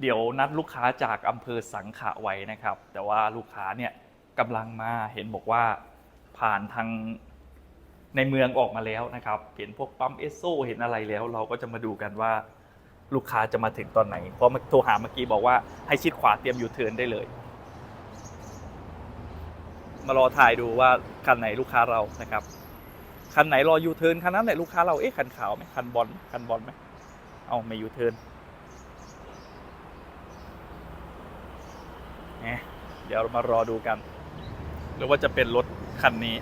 เดี๋ยวนัดลูกค้าจากอำเภอสังขะไว้นะครับ แต่ว่าลูกค้าเนี่ยกำลังมาเห็นบอกว่าผ่านทางในเมืองออกมาแล้วนะครับ เห็นพวกปั๊มเอสโซเห็นอะไรแล้ว เราก็จะมาดูกันว่าลูกค้าจะมาถึงตอนไหน เพราะโทรหาเมื่อกี้บอกว่าให้ชิดขวาเตรียมยูเทิร์นได้เลย มารอถ่ายดูว่าคันไหนลูกค้าเรานะครับคันไหนรอยูเทิร์นคันนั้นแหละลูกค้าเราเอ๊ะคันขาวไหมคันบอลคันบอลไหมเอาไม่ยูเทิร์น เดี๋ยวเรามารอดูกัน หรือว่าจะเป็นรถคันนี้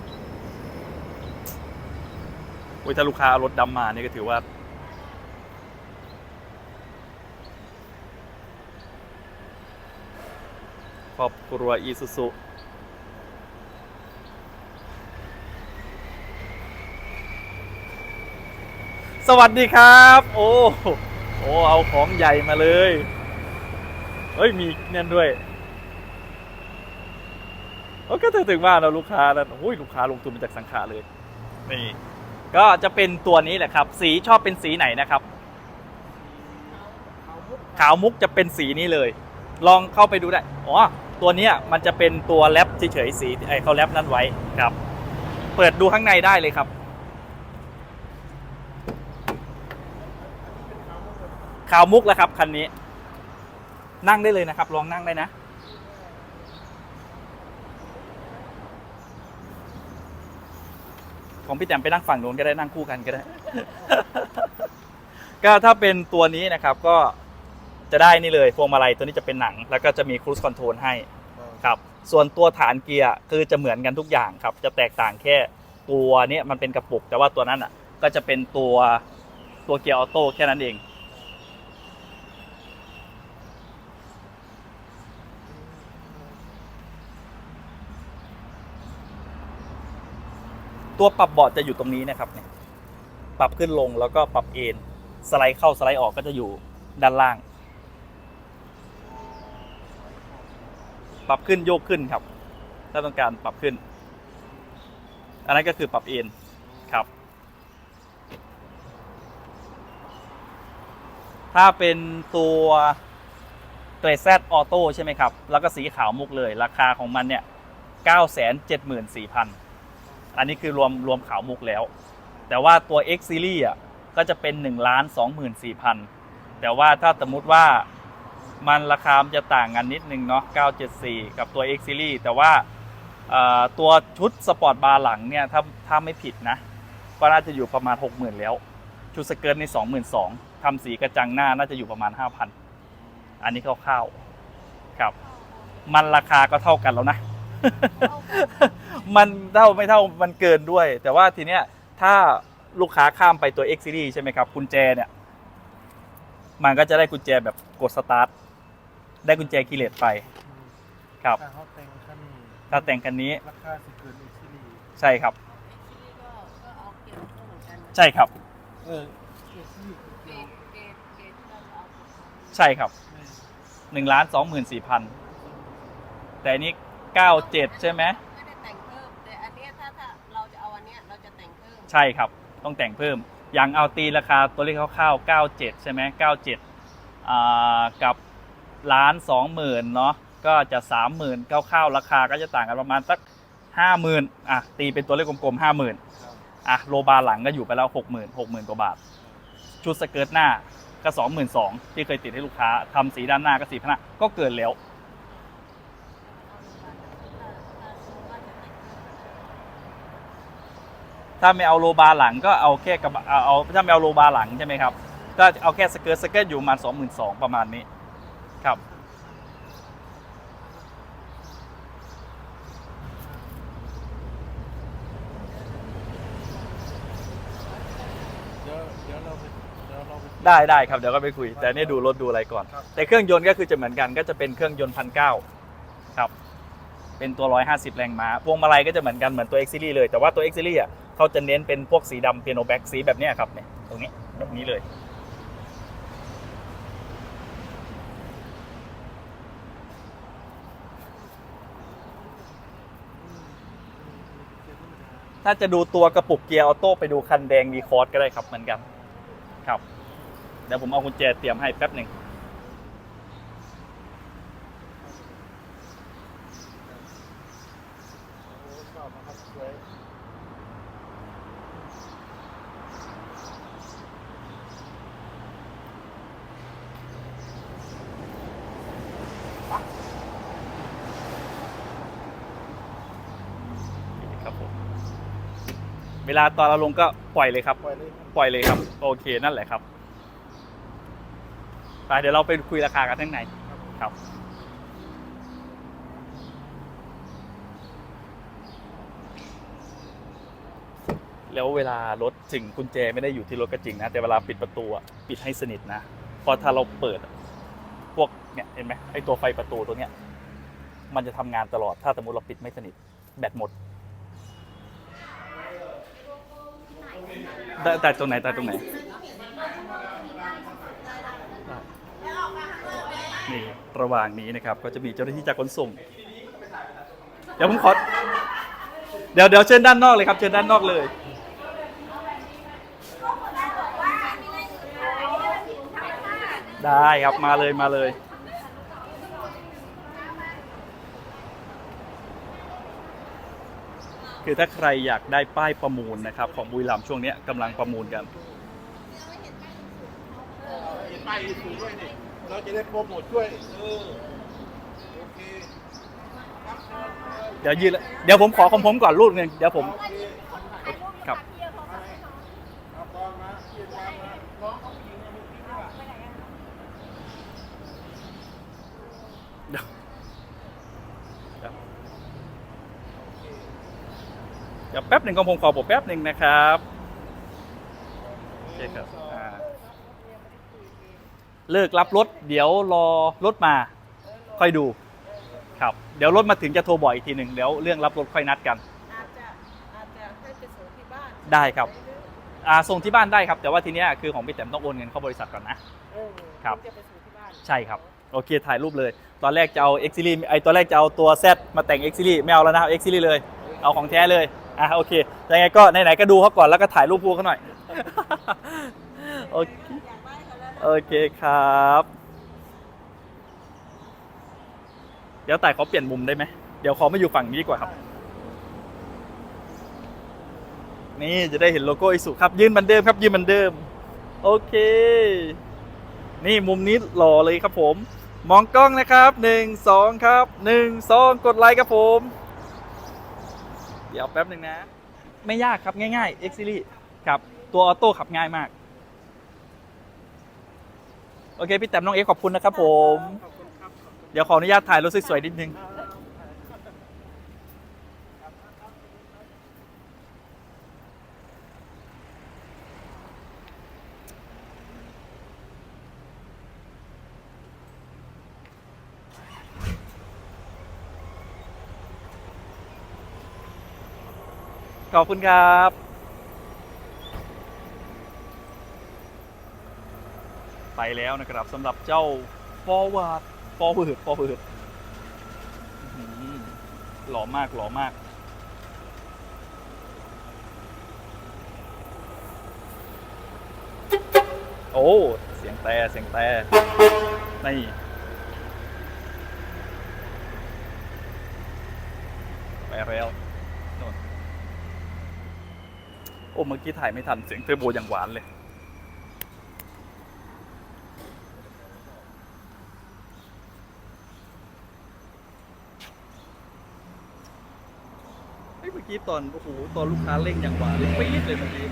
อุ้ยถ้าลูกค้าเอารถดำมานี่ก็ถือว่า ครอบครัวอีซูซุสวัสดีครับ โอ้โอ้เอาของใหญ่มาเลย เฮ้ย มีเนี่ยด้วย ก็ถึงว่าเราลูกค้าแล้วโอ้ยลูกค้าลงทุนมาจากสังขาเลยนี่ก็จะเป็นตัวนี้แหละครับ สีชอบเป็นสีไหนนะครับ ขาวมุกจะเป็นสีนี้เลย ลองเข้าไปดูได้อ๋อตัวนี้มันจะเป็นตัวแรปเฉยๆสีไอเขาแรปนั้นไว้ครับ เปิดดูข้างในได้เลยครับขาวมุกแล้วครับคันนี้ นั่งได้เลยนะครับ ลองนั่งได้นะ ของพี่แตมไปนั่งฝั่งโน้นก็ได้นั่งคู่กันก็ได้ ก็ถ้าเป็นตัวนี้นะครับก็จะได้นี่เลยพวงมาลัยตัวนี้จะเป็นหนัง แล้วก็จะมีครูสคอนโทรลให้ครับส่วนตัวฐานเกียร์คือจะเหมือนกันทุกอย่างครับ จะแตกต่างแค่ตัวนี้มันเป็นกระปุก แต่ว่าตัวนั้นอะก็จะเป็นตัวตัวเกียร์ออโต้แค่นั้นเอง ตัวปรับเบาะจะอยู่ตรงนี้นะครับเนี่ยปรับขึ้นลงแล้วก็ปรับเอนสไลด์เข้าสไลด์ออกก็จะอยู่ด้านล่าง ปรับขึ้นโยกขึ้นครับ ถ้าต้องการปรับขึ้น อันนั้นก็คือปรับเอนครับ ถ้าเป็นตัวตัวแซดออโต้ใช่ไหมครับ แล้วก็สีขาวมุกเลย ราคาของมันเนี่ย 974,000 อันนี้คือรวมรวมขาวมุกแล้ว แต่ว่าตัว X Series อะก็จะเป็น1ล้าน24,000แต่ว่าถ้าสมมุติว่ามันราคามจะต่างกันนิดนึงเนาะ974 กับตัว X Series แต่ว่าตัวชุดสปอร์ตบาร์หลังเนี่ยถ้าถ้าไม่ผิดนะ ก็น่าจะอยู่ประมาณ 60,000 แล้ว ชุดสเกิร์ตในี่22,000ทำสีกระจังหน้าน่าจะอยู่ประมาณ 5,000 อันนี้คร่าวๆครับ มันราคาก็เท่ากันแล้วนะ มันเท่าไม่เท่ามันเกินด้วย แต่ว่าทีเนี้ยถ้าลูกค้าข้ามไปตัว X Series ใช่ไหมครับกุญแจเนี่ย มันก็จะได้กุญแจแบบกดสตาร์ทได้กุญแจคีย์เลสไป ครับ ถ้าเขาแต่งคันนี้ถ้าแต่งคันนี้ราคาสิเกินอีกซีรีส์ใช่ครับก็ก็เอาเกี่ยวกับเหมือนกันนะใช่ครับ เออเอซีรีส์เกเกี่ยวณฑ์เกณฑ์เกณฑ์ที่เราจะเอาไปทำใช่ครับแม่หนึ่งล้านสองหมื่นสี่พันแต่อันนี้ เก้าเจ็ดใช่ไหมไม่ได้แต่งเพิ่มแต่อันเนี้ยถ้าถ้าเราจะเอาอันเนี้ยเราจะแต่งเพิ่มใช่ครับ ต้องแต่งเพิ่ม อย่างเอาตีราคาตัวเลขคร่าวๆ97 ใช่ไหม97อ่ากับล้านสองหมื่นเนาะก็จะสามหมื่นคร่าวๆราคาก็จะต่างกันประมาณสักห้าหมื่นอะตีเป็นตัวเลขกลมๆห้าหมื่นครับอะโลบาร์หลังก็อยู่ไปแล้วหกหมื่นหกหมื่นกว่าบาท ชุดสเกิร์ตหน้าก็สองหมื่นสองที่เคยติดให้ลูกค้าทำสีด้านหน้าก็สี่พันก็เกินแล้ว ถ้าไม่เอาโลบาร์หลังก็เอาแค่กระบะเอาเอาถ้าไม่เอาโลบาร์หลังใช่ไหมครับก็เอาแค่สเกิร์ตสเกิร์ตอยู่ประมาณสองหมื่นสองประมาณนี้ครับเดี๋ยวเดี๋ยวเราไปเดี๋ยวเราไปได้ได้ครับเดี๋ยวก็ไปคุย แต่นี่ดูรถดูอะไรก่อนครับแต่เครื่องยนต์ก็คือจะเหมือนกันก็จะเป็นเครื่องยนต์พันเก้าครับ เป็นตัว 150 แรงม้าพวงมาลัยก็จะเหมือนกันเหมือนตัว X Series เลยแต่ว่าตัว X Series อะ เขาจะเน้นเป็นพวกสีดำเปียโนแบ็กสีแบบนี้ครับเนี่ยตรงนี้แบบนี้เลยถ้าจะดูตัวกระปุกเกียร์ออโต้ไปดูคันแดงวีคอร์สก็ได้ครับเหมือนกัน ครับ เดี๋ยวผมเอากุญแจเตรียมให้แป๊บหนึ่ง เวลาตอนเราลงก็ปล่อยเลยครับ ปล่อยเลยครับปล่อยเลยครับ โอเคนั่นแหละครับไปเดี๋ยวเราไปคุยราคากันข้างในครับ แล้วเวลารถถึงกุญแจไม่ได้อยู่ที่รถก็จริงนะ แต่เวลาปิดประตูอะปิดให้สนิทนะเพราะถ้าเราเปิดอะพวกเนี่ยเห็นไหมไอตัวไฟประตูตัวเนี้ยมันจะทำงานตลอดถ้าสมมติเราปิดไม่สนิทแบตหมด แต่แต่ตรงไหนแต่ตรงไหนนี่ระหว่างนี้นะครับ ก็จะมีเจ้าหน้าที่จากขนส่ง เดี๋ยวผมขอ เดี๋ยวเดี๋ยวเชิญด้านนอกเลยครับ เชิญด้านนอกเลยได้ครับมาเลยมาเลย คือถ้าใครอยากได้ป้ายประมูลนะครับ ของบุรีรัมย์ช่วงเนี้ยกำลังประมูลกันมีป้ายอีสูด้วยนี่เราจะได้โปรโมทช่วย เออ โอเค เดี๋ยวยืนเดี๋ยวผมขอของผมก่อนรูปหนึ่งเดี๋ยวผมครับ เอาบอลมาเกียร์บอลมาน้องเขาผู้หญิงเอามือพี่ด้วย เดี๋ยวเดี๋ยวเดี๋ยวแป๊บหนึ่งของผมขอผมแป๊บหนึ่งนะครับโอเคครับอ่าเลิกรับรถ เดี๋ยวรอรถมา ค่อยดู ครับ เดี๋ยวรถมาถึงจะโทรบ่อยอีกทีหนึ่งเดี๋ยวเรื่องรับรถค่อยนัดกัน อาจจะอาจจะให้ไปส่งที่บ้านได้ครับอ่าส่งที่บ้านได้ครับ แต่ว่าทีเนี้ยคือของพี่แต้มต้องโอนเงินเข้าบริษัทก่อนนะ เออครับ จะไปส่งที่บ้านใช่ครับ โอเค ถ่ายรูปเลย ตอนแรกจะเอา X Series ไอตอนแรกจะเอาตัว Z มาแต่ง X Series ไม่เอาแล้วนะเอา X Series เลย เอาของแท้เลย อะโอเคยังไงก็ไหนๆก็ดูเขาก่อนแล้วก็ถ่ายรูปพูเขาหน่อย โอเคโอเคครับ เดี๋ยวแต่เขาเปลี่ยนมุมได้ไหมเดี๋ยวขอมาอยู่ฝั่งนี้ดีกว่าครับ นี่จะได้เห็นโลโก้อิสุครับ ยืนเหมือนเดิมครับ ยืนเหมือนเดิม โอเค นี่มุมนี้หล่อเลยครับผม มองกล้องนะครับหนึ่งสองครับหนึ่งสองกดไลค์ครับผม เดี๋ยวแป๊บหนึ่งนะ ไม่ยากครับง่ายๆ X Series ครับตัวออโต้ขับง่ายมาก โอเค พี่แต้มน้องเอ็กซ์ขอบคุณนะครับผมขอบคุณครับเดี๋ยวขออนุญาตถ่ายรถสวยๆนิดนึง ขอบคุณครับไปแล้วนะครับสำหรับเจ้า forward forward forward หล่อมากหล่อมาก โอ้ เสียงแต่เสียงแต่นี่ไปแล้วโน่น โอ้เมื่อกี้ถ่ายไม่ทันเสียงเทอร์โบอย่างหวานเลยเฮ้เมื่อกี้ตอนโอ้โหตอนลูกค้าเร่งอย่างหวานเลยปี๊ดเลยเมื่อกี้